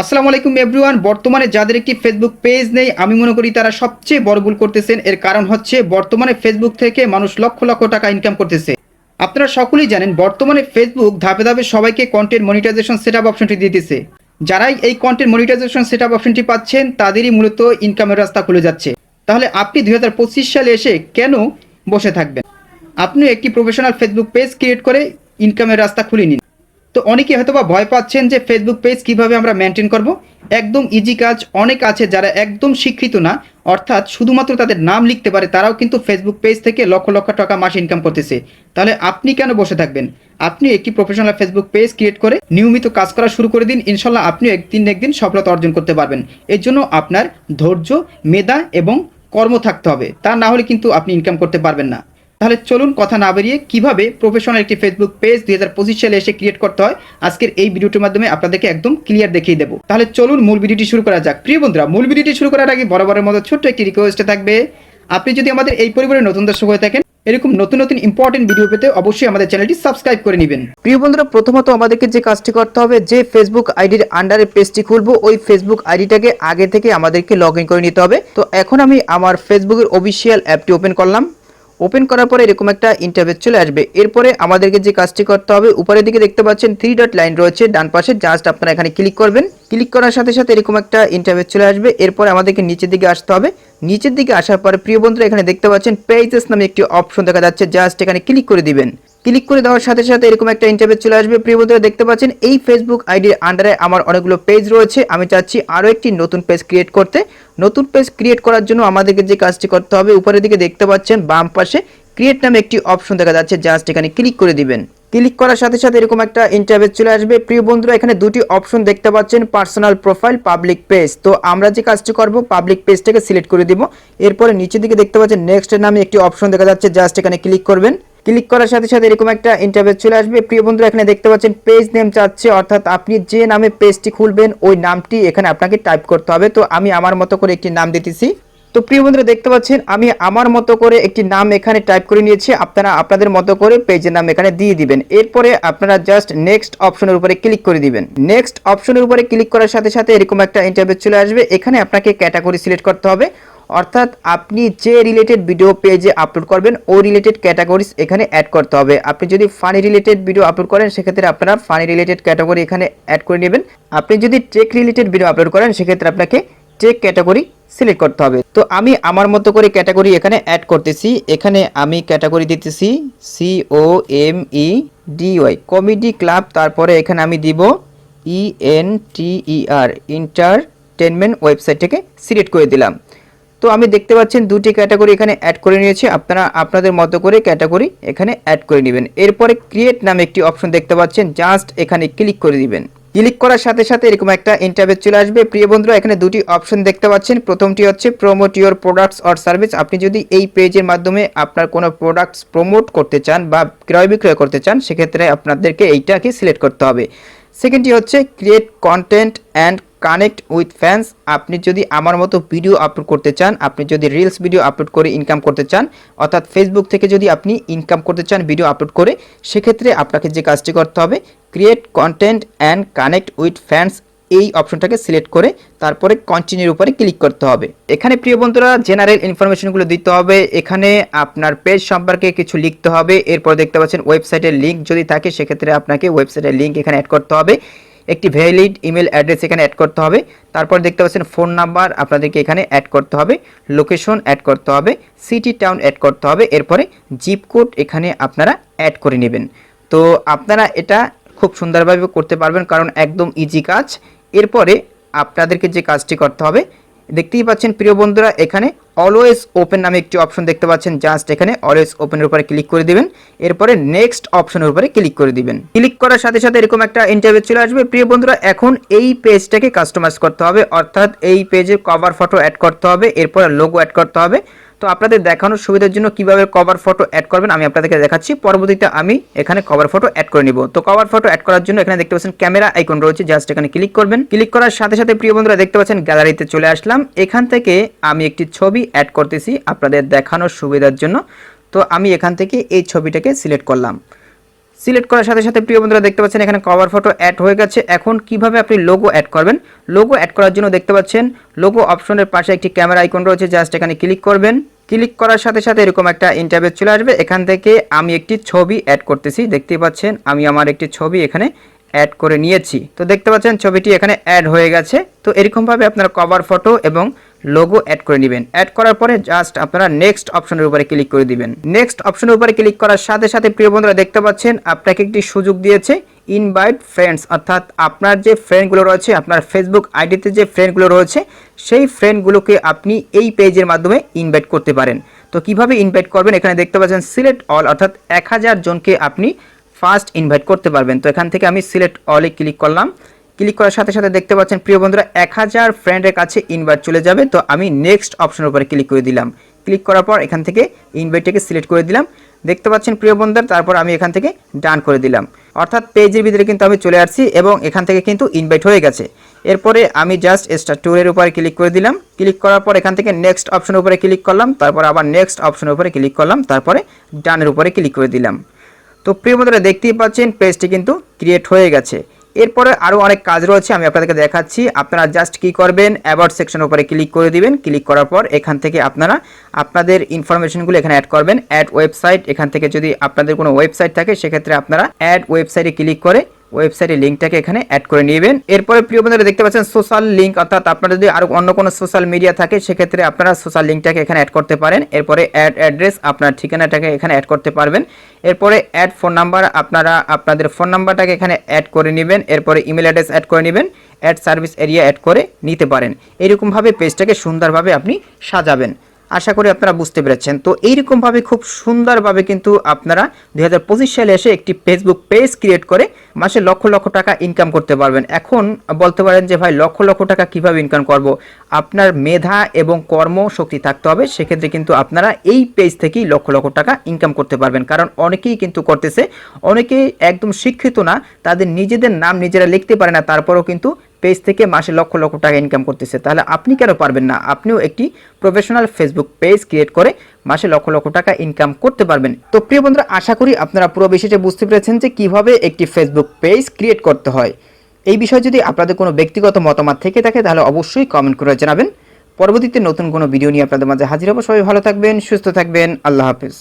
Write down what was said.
আসসালামু আলাইকুম এভরিওয়ান বর্তমানে যাদের একটি ফেসবুক পেজ নেই, আমি মনে করি তারা সবচেয়ে বড় ভুল করতেছেন। এর কারণ হচ্ছে, বর্তমানে ফেসবুক থেকে মানুষ লক্ষ লক্ষ টাকা ইনকাম করতেছে। আপনারা সকলেই জানেন, বর্তমানে ফেসবুক ধাপে ধাপে সবাইকে কন্টেন্ট মনিটাইজেশন সেট অপশনটি দিতেছে। যারাই এই কন্টেন্ট মনিটাইজেশন সেট অপশনটি পাচ্ছেন, তাদেরই মূলত ইনকামের রাস্তা খুলে যাচ্ছে। তাহলে আপনি দুই হাজার পঁচিশ সালে এসে কেন বসে থাকবেন? আপনি একটি প্রফেশনাল ফেসবুক পেজ ক্রিয়েট করে ইনকামের রাস্তা খুলে নিন। তো অনেকে হয়তো বা ভয় পাচ্ছেন যে ফেসবুক পেজ কীভাবে আমরা মেনটেন করব। একদম ইজি কাজ, অনেক আছে যারা একদম শিক্ষিত না, অর্থাৎ শুধুমাত্র তাদের নাম লিখতে পারে, তারাও কিন্তু ফেসবুক পেজ থেকে লক্ষ লক্ষ টাকা মাসে ইনকাম করতেছে। তাহলে আপনি কেন বসে থাকবেন? আপনি একটি প্রফেশনাল ফেসবুক পেজ ক্রিয়েট করে নিয়মিত কাজ করা শুরু করে দিন, ইনশাল্লাহ আপনি একদিন একদিন সফলতা অর্জন করতে পারবেন। এর জন্য আপনার ধৈর্য, মেধা এবং কর্ম থাকতে হবে। তা না হলে কিন্তু আপনি ইনকাম করতে পারবেন না। তাহলে চলুন কথা না বেরিয়ে কীভাবে প্রফেশনাল একটি ফেসবুক পেজ দুই হাজার পঁচিশ সালে এসে ক্রিয়েট করতে হয়? আজকের এই ভিডিওটির মাধ্যমে আপনাদেরকে একদম ক্লিয়ার দেখিয়ে দেবো। তাহলে চলুন মূল ভিডিওটি শুরু করা যাক। প্রিয় বন্ধুরা, মূল ভিডিওটি শুরু করার আগে বরাবরের মতো ছোট্ট একটি রিকোয়েস্ট থাকবে, আপনি যদি আমাদের এই পরিবারের নতুন দর্শক হয়ে থাকেন, এরকম নতুন নতুন ইম্পর্টেন্ট ভিডিও পেতে অবশ্যই আমাদের চ্যানেলটি সাবস্ক্রাইব করে নেবেন। প্রিয় বন্ধুরা, প্রথমত আমাদেরকে যে কাজটি করতে হবে, যে ফেসবুক আইডির আন্ডারে পেজটি খুলবো, ওই ফেসবুক আইডিটাকে আগে থেকে আমাদেরকে লগ করে নিতে হবে। তো এখন আমি আমার ফেসবুকের অফিসিয়াল অ্যাপটি ওপেন করলাম। ওপেন করার পরে এরকম একটা ইন্টারভেস চলে আসবে। এরপরে আমাদেরকে যে কাজটি করতে হবে, উপরের দিকে দেখতে পাচ্ছেন থ্রি ডট লাইন রয়েছে, ডান পাশে। জাস্ট আপনারা এখানে ক্লিক করবেন। ক্লিক করার সাথে সাথে এরকম একটা ইন্টারভেস চলে আসবে। এরপরে আমাদেরকে নিচের দিকে আসতে হবে। নিচের দিকে আসার পরে প্রিয় বন্ধুরা, এখানে দেখতে পাচ্ছেন পেজেস নামে একটি অপশন দেখা যাচ্ছে। জাস্ট এখানে ক্লিক করে দিবেন। ক্লিক করে দেওয়ার সাথে সাথে এরকম একটা ইন্টারভেস চলে আসবে। প্রিয় বন্ধুরা, দেখতে পাচ্ছেন, এই ফেসবুক আইডির আন্ডারে আমার অনেকগুলো পেজ রয়েছে। আমি চাচ্ছি আরও একটি নতুন পেজ ক্রিয়েট করতে। নতুন পেজ ক্রিয়েট করার জন্য আমাদেরকে যে কাজটি করতে হবে, উপরের দিকে দেখতে পাচ্ছেন, বাম পাশে ক্রিয়েট নামে একটি অপশন দেখা যাচ্ছে। জাস্ট এখানে ক্লিক করে দিবেন। ক্লিক করার সাথে সাথে এরকম একটা ইন্টারভেস চলে আসবে। প্রিয় বন্ধুরা, এখানে দুটি অপশন দেখতে পাচ্ছেন পার্সোনাল প্রোফাইল পাবলিক পেজ তো আমরা যে কাজটি করব পাবলিক পেজটাকে সিলেক্ট করে দিব। এরপরে নিচের দিকে দেখতে পাচ্ছেন নেক্সট নামে একটি অপশন দেখা যাচ্ছে। জাস্ট এখানে ক্লিক করবেন। ক্লিক করার সাথে সাথে এরকম একটা ইন্টারভেস চলে আসবে। প্রিয় বন্ধুরা, এখানে দেখতে পাচ্ছেন পেজ নেম চাচ্ছে, অর্থাৎ আপনি যে নামে পেজটি খুলবেন, ওই নামটি এখানে আপনাকে টাইপ করতে হবে। তো আমি আমার মতো করে একটি নাম দিতেছি। তো প্রিয় বন্ধুরা, দেখতে পাচ্ছেন, আমি আমার মতো করে একটি নাম এখানে টাইপ করে নিয়েছি। আপনারা আপনাদের মতো করে পেজের নাম এখানে দিয়ে দিবেন। এরপরে আপনারা জাস্ট নেক্সট অপশনের উপরে ক্লিক করে দিবেন। নেক্সট অপশনের উপরে ক্লিক করার সাথে সাথে এরকম একটা ইন্টারভিউ চলে আসবে। এখানে আপনাকে ক্যাটাগরি সিলেক্ট করতে হবে। অর্থাৎ আপনি যে রিলেটেড ভিডিও পেজে আপলোড করবেন, ও রিলেটেড ক্যাটাগরিজ এখানে অ্যাড করতে হবে। আপনি যদি ফানি রিলেটেড ভিডিও আপলোড করেন, সেক্ষেত্রে আপনারা ফানি রিলেটেড ক্যাটাগরি এখানে অ্যাড করে নেবেন। আপনি যদি টেক রিলেটেড ভিডিও আপলোড করেন, সেক্ষেত্রে আপনাকে টেক ক্যাটাগরি সিলেক্ট করতে হবে। তো আমি আমার মতো করে ক্যাটাগরি এখানে অ্যাড করতেছি। এখানে আমি ক্যাটাগরি দিতেছি C O M E D Y comedy club তারপরে এখানে আমি দিব E N T E R entertainment ওয়েবসাইটটাকে select করে দিলাম। তো আমি দেখতে পাচ্ছেন দুটি ক্যাটাগরি এখানে অ্যাড করে নিয়েছি। আপনারা, আপনাদের মতো করে ক্যাটাগরি এখানে অ্যাড করে নেবেন। এরপরে ক্রিয়েট নামে একটি অপশন দেখতে পাচ্ছেন। জাস্ট এখানে ক্লিক করে দিবেন। ক্লিক করার সাথে সাথে এরকম একটা ইন্টারভেস চলে আসবে। প্রিয় বন্ধুরা, এখানে দুটি অপশন দেখতে পাচ্ছেন। প্রথমটি হচ্ছে promote your products or service আপনি যদি এই পেজের মাধ্যমে আপনার কোনো প্রোডাক্টস প্রমোট করতে চান বা ক্রয় বিক্রয় করতে চান, সেক্ষেত্রে আপনাদেরকে এইটাকে সিলেক্ট করতে হবে। সেকেন্ডটি হচ্ছে create content and connect with fans. আপনি যদি আমার মতো ভিডিও আপলোড করতে চান, আপনি যদি রিলস ভিডিও আপলোড করে ইনকাম করতে চান, অর্থাৎ ফেসবুক থেকে যদি আপনি ইনকাম করতে চান ভিডিও আপলোড করে, সেক্ষেত্রে আপনাকে যে কাজটি করতে হবে create content and connect with fans এই অপশনটাকে সিলেক্ট করে, তারপরে কন্টিনিউর উপরে ক্লিক করতে হবে। এখানে প্রিয় বন্ধুরা জেনারেল ইনফরমেশনগুলো দিতে হবে। এখানে আপনার পেজ সম্পর্কে কিছু লিখতে হবে। এরপর দেখতে পাচ্ছেন ওয়েবসাইটের লিঙ্ক যদি থাকে, সেক্ষেত্রে আপনাকে ওয়েবসাইটের লিঙ্ক এখানে অ্যাড করতে হবে। একটি ভ্যালিড ইমেল অ্যাড্রেস এখানে অ্যাড করতে হবে। তারপর দেখতে পাচ্ছেন ফোন নাম্বার আপনাদেরকে এখানে অ্যাড করতে হবে। লোকেশন অ্যাড করতে হবে। সিটি টাউন অ্যাড করতে হবে। এরপরে জিপ কোড এখানে আপনারা অ্যাড করে নেবেন। তো আপনারা এটা খুব সুন্দরভাবে করতে পারবেন কারণ একদম ইজি কাজ। এরপরে আপনাদেরকে যে কাজটি করতে হবে দেখতেই পাচ্ছেন প্রিয় বন্ধুরা, এখানে অলওয়েজ ওপেন নামে একটি অপশন দেখতে পাচ্ছেন। জাস্ট এখানে অলওয়েজ ওপেনের উপরে ক্লিক করে দিবেন। এরপরে নেক্সট অপশনের উপরে ক্লিক করে দিবেন। ক্লিক করার সাথে সাথে এরকম একটা ইন্টারভিউ চলে আসবে। প্রিয় বন্ধুরা, এখন এই পেজটাকে কাস্টমাইজ করতে হবে। অর্থাৎ এই পেজে কভার ফটো অ্যাড করতে হবে। এরপরে লোগো অ্যাড করতে হবে। তো আপনাদের দেখানোর সুবিধার জন্য কীভাবে কভার ফটো অ্যাড করবেন আমি আপনাদেরকে দেখাচ্ছি। পরবর্তীতে আমি এখানে কভার ফটো অ্যাড করে নিব। তো কভার ফটো অ্যাড করার জন্য এখানে দেখতে পাচ্ছেন ক্যামেরা আইকন রয়েছে জাস্ট এখানে ক্লিক করবেন। ক্লিক করার সাথে সাথে প্রিয় বন্ধুরা দেখতে পাচ্ছেন গ্যালারিতে চলে আসলাম। এখান থেকে আমি একটি ছবি অ্যাড করতেছি আপনাদের দেখানোর সুবিধার জন্য। তো আমি এখান থেকে এই ছবিটাকে সিলেক্ট করলাম। সিলেক্ট করার সাথে সাথে প্রিয় বন্ধুরা দেখতে পাচ্ছেন এখানে কভার ফটো অ্যাড হয়ে গেছে। এখন কীভাবে আপনি লোগো অ্যাড করবেন? লোগো অ্যাড করার জন্য দেখতে পাচ্ছেন লোগো অপশনের পাশে একটি ক্যামেরা আইকন রয়েছে। জাস্ট এখানে ক্লিক করবেন। ক্লিক করার সাথে সাথে এরকম একটা ইন্টারভিউ চলে আসবে। এখান থেকে আমি একটি ছবি অ্যাড করতেছি। দেখতেই পাচ্ছেন আমি আমার একটি ছবি এখানে অ্যাড করে নিয়েছি। তো দেখতে পাচ্ছেন ছবিটি এখানে অ্যাড হয়ে গেছে। তো এরকমভাবে আপনার কভার ফটো এবং লোগো অ্যাড করে নেবেন অ্যাড করার পরে জাস্ট আপনারা নেক্সট অপশনের উপরে ক্লিক করে দিবেন। নেক্সট অপশনের উপরে ক্লিক করার সাথে সাথে প্রিয় বন্ধুরা দেখতে পাচ্ছেন, আপনাকে একটি সুযোগ দিয়েছে ইনভাইট ফ্রেন্ডস অর্থাৎ আপনার যে ফ্রেন্ডগুলো রয়েছে, আপনার ফেসবুক আইডিতে যে ফ্রেন্ডগুলো রয়েছে, সেই ফ্রেন্ডগুলোকে আপনি এই পেজের মাধ্যমে ইনভাইট করতে পারেন। তো কীভাবে ইনভাইট করবেন? এখানে দেখতে পাচ্ছেন সিলেক্ট অল অর্থাৎ এক হাজার জনকে আপনি ফার্স্ট ইনভাইট করতে পারবেন। তো এখান থেকে আমি সিলেক্ট অলে ক্লিক করলাম। ক্লিক করার সাথে সাথে দেখতে পাচ্ছেন, প্রিয় বন্ধুরা, এক হাজার ফ্রেন্ডের কাছে ইনভাইট চলে যাবে। তো আমি নেক্সট অপশনের উপরে ক্লিক করে দিলাম। ক্লিক করার পর এখান থেকে ইনভাইটটাকে সিলেক্ট করে দিলাম। দেখতে পাচ্ছেন, প্রিয় বন্ধুরা, তারপর আমি এখান থেকে ডান করে দিলাম। অর্থাৎ পেজের ভিতরে কিন্তু আমি চলে আসছি এবং এখান থেকে কিন্তু ইনভাইট হয়ে গেছে। এরপরে আমি জাস্ট স্টার ট্যুরের উপরে ক্লিক করে দিলাম। ক্লিক করার পর এখান থেকে নেক্সট অপশনের উপরে ক্লিক করলাম। তারপর আবার নেক্সট অপশনের উপরে ক্লিক করলাম। তারপরে ডানের উপরে ক্লিক করে দিলাম। তো প্রিয় বন্ধুরা, দেখতেই পাচ্ছেন পেজটি কিন্তু ক্রিয়েট হয়ে গেছে। এরপরে আরও অনেক কাজ রয়েছে, আমি আপনাদেরকে দেখাচ্ছি। আপনারা জাস্ট কি করবেন অ্যাবাউট সেকশন উপরে ক্লিক করে দিবেন। ক্লিক করার পর এখান থেকে আপনারা আপনাদের ইনফরমেশনগুলো এখানে অ্যাড করবেন। অ্যাড ওয়েবসাইট এখান থেকে যদি আপনাদের কোনো ওয়েবসাইট থাকে, সেক্ষেত্রে আপনারা অ্যাড ওয়েবসাইটে ক্লিক করে ওয়েবসাইটের লিঙ্কটাকে এখানে অ্যাড করে নেবেন। এরপরে প্রিয় বন্ধুরা দেখতে পাচ্ছেন সোশ্যাল লিঙ্ক অর্থাৎ আপনার যদি আরও অন্য কোনো সোশ্যাল মিডিয়া থাকে, সেক্ষেত্রে আপনারা সোশ্যাল লিঙ্কটাকে এখানে অ্যাড করতে পারেন। এরপরে অ্যাড অ্যাড্রেস আপনার ঠিকানাটাকে এখানে অ্যাড করতে পারবেন। এরপরে অ্যাড ফোন নাম্বার আপনারা আপনাদের ফোন নাম্বারটাকে এখানে অ্যাড করে নেবেন। এরপরে ইমেল অ্যাড্রেস অ্যাড করে নেবেন। অ্যাড সার্ভিস এরিয়া অ্যাড করে নিতে পারেন। এরকমভাবে পেজটাকে সুন্দরভাবে আপনি সাজাবেন। আশা করি আপনারা বুঝতে পেরেছেন। তো এইরকমভাবে খুব সুন্দরভাবে কিন্তু আপনারা দু হাজার পঁচিশ সালে এসে একটি ফেসবুক পেজ ক্রিয়েট করে মাসে লক্ষ লক্ষ টাকা ইনকাম করতে পারবেন। এখন বলতে পারেন যে, ভাই, লক্ষ লক্ষ টাকা কীভাবে ইনকাম করব? আপনার মেধা এবং কর্মশক্তি থাকতে হবে। সেক্ষেত্রে কিন্তু আপনারা এই পেজ থেকেই লক্ষ লক্ষ টাকা ইনকাম করতে পারবেন। কারণ অনেকেই কিন্তু করতেছে, অনেকেই একদম শিক্ষিত না, তাদের নিজেদের নাম নিজেরা লিখতে পারে না, তারপরেও কিন্তু পেজ থেকে মাসে লক্ষ লক্ষ টাকা ইনকাম করতেছে। তাহলে আপনি কেন পারবেন না? আপনিও একটি প্রফেশনাল ফেসবুক পেজ ক্রিয়েট করে মাসে লক্ষ লক্ষ টাকা ইনকাম করতে পারবেন। তো প্রিয় বন্ধুরা, আশা করি আপনারা পুরো বিষয়টা বুঝতে পেরেছেন যে কীভাবে একটি ফেসবুক পেজ ক্রিয়েট করতে হয়। এই বিষয়ে যদি আপনাদের কোনো ব্যক্তিগত মতামত থেকে থাকে, তাহলে অবশ্যই কমেন্ট করে জানাবেন। পরবর্তীতে নতুন কোনো ভিডিও নিয়ে আপনাদের মাঝে হাজির হব। সবাই ভালো থাকবেন, সুস্থ থাকবেন। আল্লাহ হাফেজ।